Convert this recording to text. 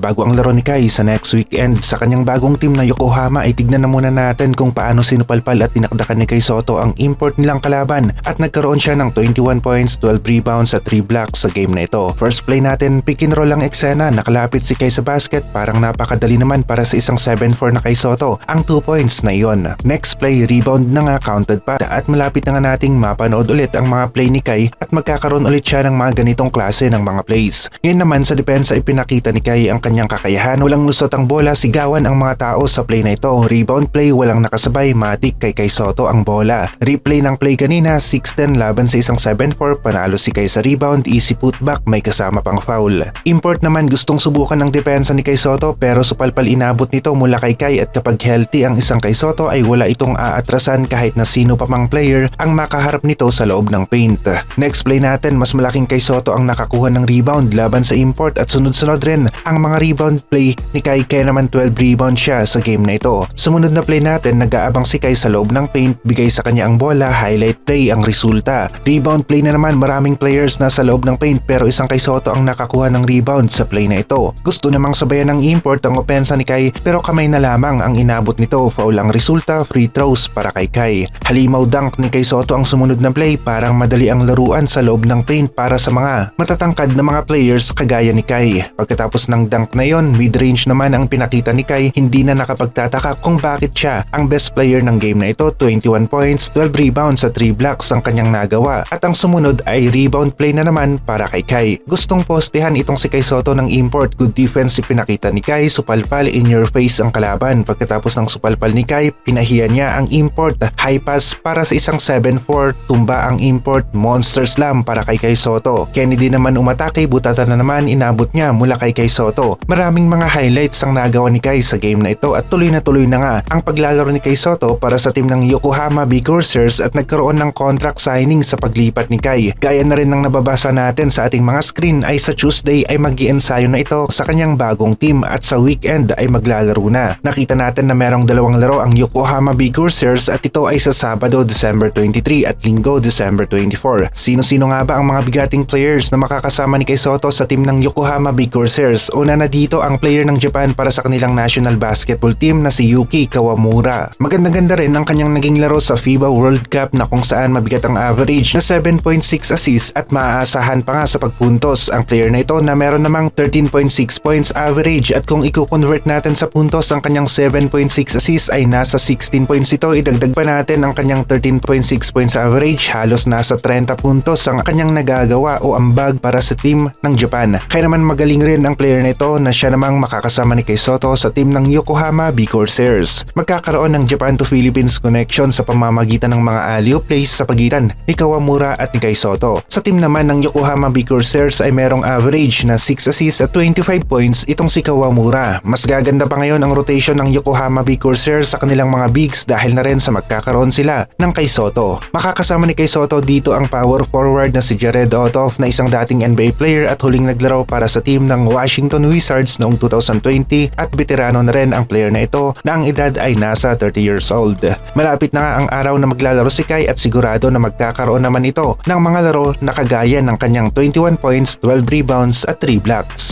Bago ang laro ni Kai sa next weekend sa kanyang bagong team na Yokohama ay tignan na muna natin kung paano sinupalpal at tinakdakan ni Kai Soto ang import nilang kalaban at nagkaroon siya ng 21 points, 12 rebounds at 3 blocks sa game na ito. First play natin, pick and roll ang eksena, nakalapit si Kai sa basket, parang napakadali naman para sa isang 7-4 na Kai Soto ang 2 points na iyon. Next play, rebound na nga counted pa at malapit na nga nating mapanood ulit ang mga play ni Kai at magkakaroon ulit siya ng mga ganitong klase ng mga plays. Ngayon naman sa depensa ay pinakita ni Kai ang kanyang kakayahan, walang lusot ang bola, sigawan ang mga tao sa play na ito. Rebound play, walang nakasabay, matik kay Kai Soto ang bola. Replay ng play kanina, 6-10 laban sa isang 7-4, panalo si Kai sa rebound, easy putback, may kasama pang foul. Import naman gustong subukan ng depensa ni Kai Soto pero supalpal inabot nito mula kay Kai at kapag healthy ang isang Kai Soto ay wala itong aatrasan kahit na sino pa mang player ang makaharap nito sa loob ng paint. Next play natin, mas malaking Kai Soto ang nakakuha ng rebound laban sa import at sunod-sunod rin ang mga rebound play ni Kai kaya naman 12 rebound siya sa game na ito. Sumunod na play natin, nag-aabang si Kai sa loob ng paint, bigay sa kanya ang bola, highlight play ang resulta. Rebound play na naman, maraming players na sa loob ng paint pero isang Kai Soto ang nakakuha ng rebound sa play na ito. Gusto namang sabayan ng import ang opensa ni Kai pero kamay na lamang ang inabot nito. Foul ang resulta, free throws para kay Kai. Halimaw dunk ni Kai Soto ang sumunod na play parang madali ang laruan sa loob ng paint para sa mga matatangkad na mga players kagaya ni Kai. Pagkatapos ng dunk na yon, mid-range naman ang pinakita ni Kai, hindi na nakapagtataka kung bakit siya ang best player ng game na ito. 21 points, 12 rebounds at 3 blocks ang kanyang nagawa. At ang sumunod ay rebound play na naman para kay Kai. Gustong postehan itong si Kai Soto ng import. Good defense si pinakita ni Kai, supalpal in your face ang kalaban. Pagkatapos ng supalpal ni Kai, pinahiya niya ang import. High pass para sa isang 7-4, tumba ang import, monster slam para kay Kai Soto. Kennedy naman umatake, butatan na naman inabot niya mula kay Kai Soto. Maraming mga highlights ang nagawa ni Kai sa game na ito at tuloy na tuloy na nga ang paglalaro ni Kai Soto para sa team ng Yokohama Big Corsairs at nagkaroon ng contract signing sa paglipat ni Kai. Gaya na rin ng nababasa natin sa ating mga screen ay sa Tuesday ay mag ensayo na ito sa kanyang bagong team at sa weekend ay maglalaro na. Nakita natin na merong dalawang laro ang Yokohama Big Corsairs at ito ay sa Sabado December 23 at Linggo December 24. Sino-sino nga ba ang mga bigating players na makakasama ni Kai Soto sa team ng Yokohama Big Corsairs? Una na dito ang player ng Japan para sa kanilang national basketball team na si Yuki Kawamura. Maganda-ganda rin ang kanyang naging laro sa FIBA World Cup na kung saan mabigat ang average na 7.6 assists at maaasahan pa nga sa pagpuntos ang player na ito na meron namang 13.6 points average at kung i-convert natin sa puntos ang kanyang 7.6 assists ay nasa 16 points ito idagdag pa natin ang kanyang 13.6 points average halos nasa 30 puntos ang kanyang nagagawa o ambag para sa team ng Japan. Kaya naman magaling rin ang player na ito na siya namang makakasama ni Kei Soto sa team ng Yokohama B Corsairs. Magkakaroon ng Japan to Philippines connection sa pamamagitan ng mga alley plays sa pagitan ni Kawamura at ni Kei Soto. Sa team naman ng Yokohama B Corsairs ay merong average na 6 assists at 25 points itong si Kawamura. Mas gaganda pa ngayon ang rotation ng Yokohama B Corsairs sa kanilang mga bigs dahil na rin sa magkakaroon sila ng Kei Soto. Makakasama ni Kei Soto dito ang power forward na si Jared Otoff na isang dating NBA player at huling naglaro para sa team ng Washington Wizards noong 2020 at veterano na rin ang player na ito na ang edad ay nasa 30 years old. Malapit na nga ang araw na maglalaro si Kai at sigurado na magkakaroon naman ito ng mga laro na kagaya ng kanyang 21 points, 12 rebounds at 3 blocks.